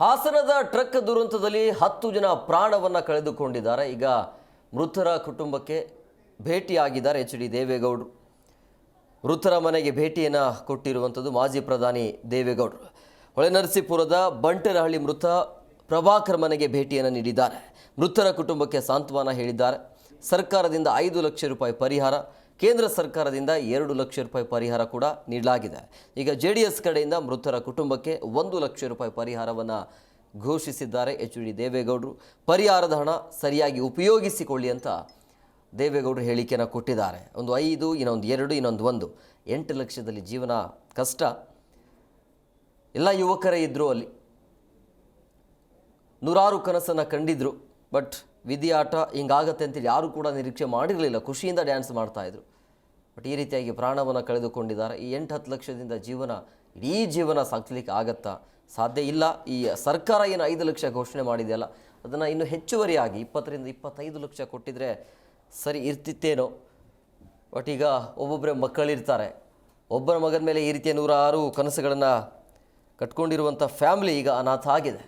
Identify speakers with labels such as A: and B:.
A: ಹಾಸನದ ಟ್ರಕ್ ದುರಂತದಲ್ಲಿ ಹತ್ತು ಜನ ಪ್ರಾಣವನ್ನು ಕಳೆದುಕೊಂಡಿದ್ದಾರೆ. ಈಗ ಮೃತರ ಕುಟುಂಬಕ್ಕೆ ಭೇಟಿಯಾಗಿದ್ದಾರೆ ಎಚ್ ಡಿ ದೇವೇಗೌಡರು. ಮೃತರ ಮನೆಗೆ ಭೇಟಿಯನ್ನು ಕೊಟ್ಟಿರುವಂಥದ್ದು ಮಾಜಿ ಪ್ರಧಾನಿ ದೇವೇಗೌಡರು. ಹೊಳೆನರಸೀಪುರದ ಬಂಟರಹಳ್ಳಿ ಮೃತ ಪ್ರಭಾಕರ್ ಮನೆಗೆ ಭೇಟಿಯನ್ನು ನೀಡಿದ್ದಾರೆ. ಮೃತರ ಕುಟುಂಬಕ್ಕೆ ಸಾಂತ್ವನ ಹೇಳಿದ್ದಾರೆ. ಸರ್ಕಾರದಿಂದ ಐದು ಲಕ್ಷ ರೂಪಾಯಿ ಪರಿಹಾರ ಕೇಂದ್ರ ಸರ್ಕಾರದಿಂದ ಎರಡು ಲಕ್ಷ ರೂಪಾಯಿ ಪರಿಹಾರ ಕೂಡ ನೀಡಲಾಗಿದೆ. ಈಗ ಜೆ ಡಿ ಎಸ್ ಕಡೆಯಿಂದ ಮೃತರ ಕುಟುಂಬಕ್ಕೆ ಒಂದು ಲಕ್ಷ ರೂಪಾಯಿ ಪರಿಹಾರವನ್ನು ಘೋಷಿಸಿದ್ದಾರೆ ಎಚ್ ಡಿ ದೇವೇಗೌಡರು. ಪರಿಹಾರದ ಹಣ ಸರಿಯಾಗಿ ಉಪಯೋಗಿಸಿಕೊಳ್ಳಿ ಅಂತ ದೇವೇಗೌಡರು ಹೇಳಿಕೆಯನ್ನು ಕೊಟ್ಟಿದ್ದಾರೆ. ಒಂದು ಐದು, ಇನ್ನೊಂದು ಎರಡು, ಇನ್ನೊಂದು ಒಂದು. ಎಂಟು ಲಕ್ಷದಲ್ಲಿ ಜೀವನ ಕಷ್ಟ. ಎಲ್ಲ ಯುವಕರೇ ಇದ್ದರು ಅಲ್ಲಿ. ನೂರಾರು ಕನಸನ್ನು ಕಂಡಿದ್ರು, ಬಟ್ ವಿಧಿ ಆಟ ಹಿಂಗಾಗತ್ತೆ ಅಂತೇಳಿ ಯಾರೂ ಕೂಡ ನಿರೀಕ್ಷೆ ಮಾಡಿರಲಿಲ್ಲ. ಖುಷಿಯಿಂದ ಡ್ಯಾನ್ಸ್ ಮಾಡ್ತಾಯಿದ್ರು ಬಟ್ ಈ ರೀತಿಯಾಗಿ ಪ್ರಾಣವನ್ನು ಕಳೆದುಕೊಂಡಿದ್ದಾರೆ. ಈ ಎಂಟು ಹತ್ತು ಲಕ್ಷದಿಂದ ಜೀವನ, ಇಡೀ ಜೀವನ ಸಾಗಿಸ್ಲಿಕ್ಕೆ ಆಗತ್ತಾ? ಸಾಧ್ಯ ಇಲ್ಲ. ಈ ಸರ್ಕಾರ ಏನು ಐದು ಲಕ್ಷ ಘೋಷಣೆ ಮಾಡಿದೆಯಲ್ಲ, ಅದನ್ನು ಇನ್ನು ಹೆಚ್ಚುವರಿಯಾಗಿ ಇಪ್ಪತ್ತರಿಂದ ಇಪ್ಪತ್ತೈದು ಲಕ್ಷ ಕೊಟ್ಟಿದ್ರೆ ಸರಿ ಇರ್ತಿತ್ತೇನೋ? ಬಟ್ ಈಗ ಒಬ್ಬೊಬ್ಬರೇ ಮಕ್ಕಳಿರ್ತಾರೆ. ಒಬ್ಬರ ಮಗನ ಮೇಲೆ ಈ ರೀತಿಯ ನೂರಾರು ಕನಸುಗಳನ್ನು ಕಟ್ಕೊಂಡಿರುವಂಥ ಫ್ಯಾಮಿಲಿ ಈಗ ಅನಾಥ ಆಗಿದೆ.